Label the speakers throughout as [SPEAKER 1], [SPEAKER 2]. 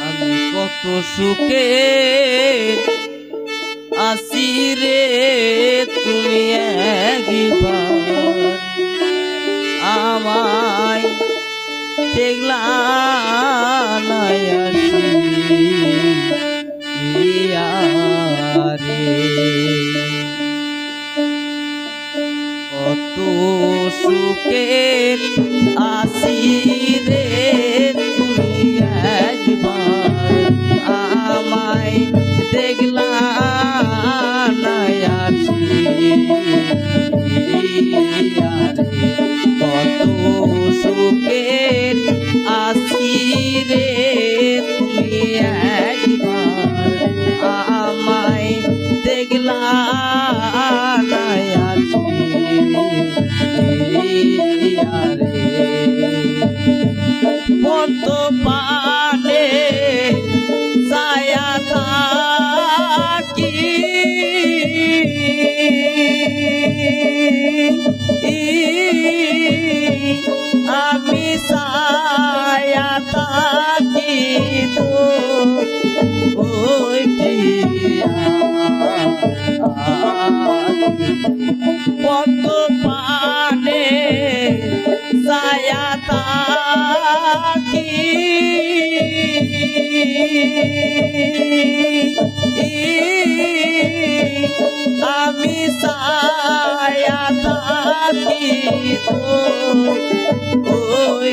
[SPEAKER 1] আমি কত সুখে আসি রে তুমি আমায় দেখলা নাই কত সুখের আসি রে কত সুখের রে তুমি একবার আমায় দেখলা নাই আসি আমি সায়া থাকি তো ওই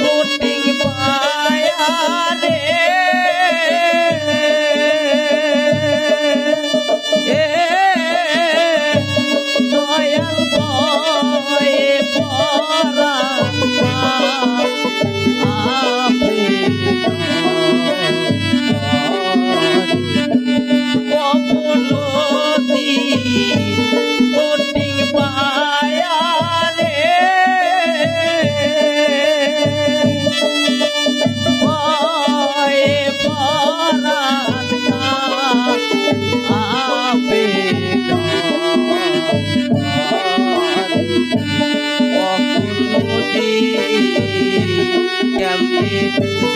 [SPEAKER 1] কোটিং পায়া রে।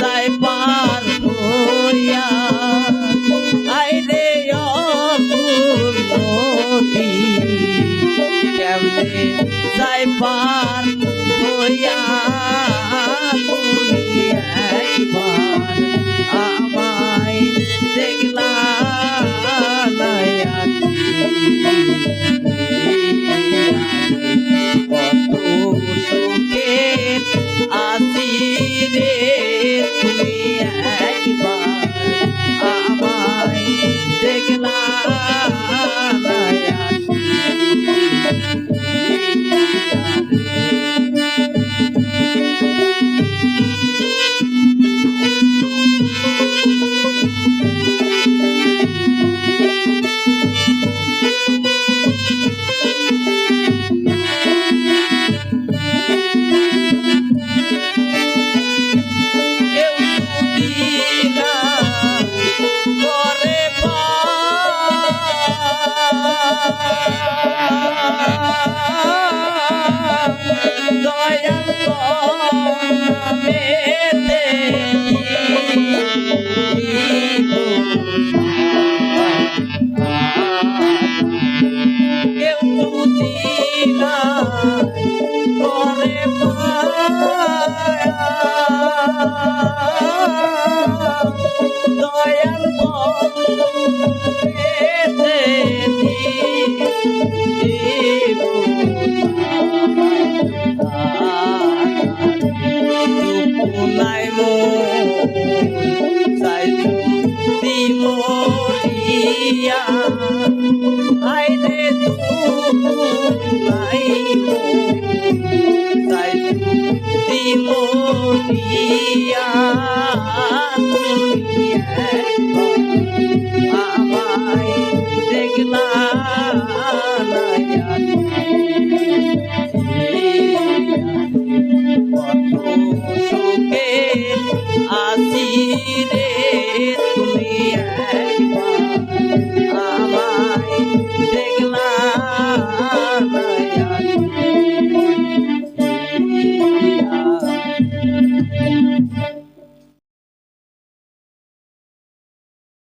[SPEAKER 1] যাই পার হইয়া। আইরে অকুল নদী কেমনে যাই পার হইয়া? তুমি একবার আমায় দেখলা নাই আমার দেখলাম।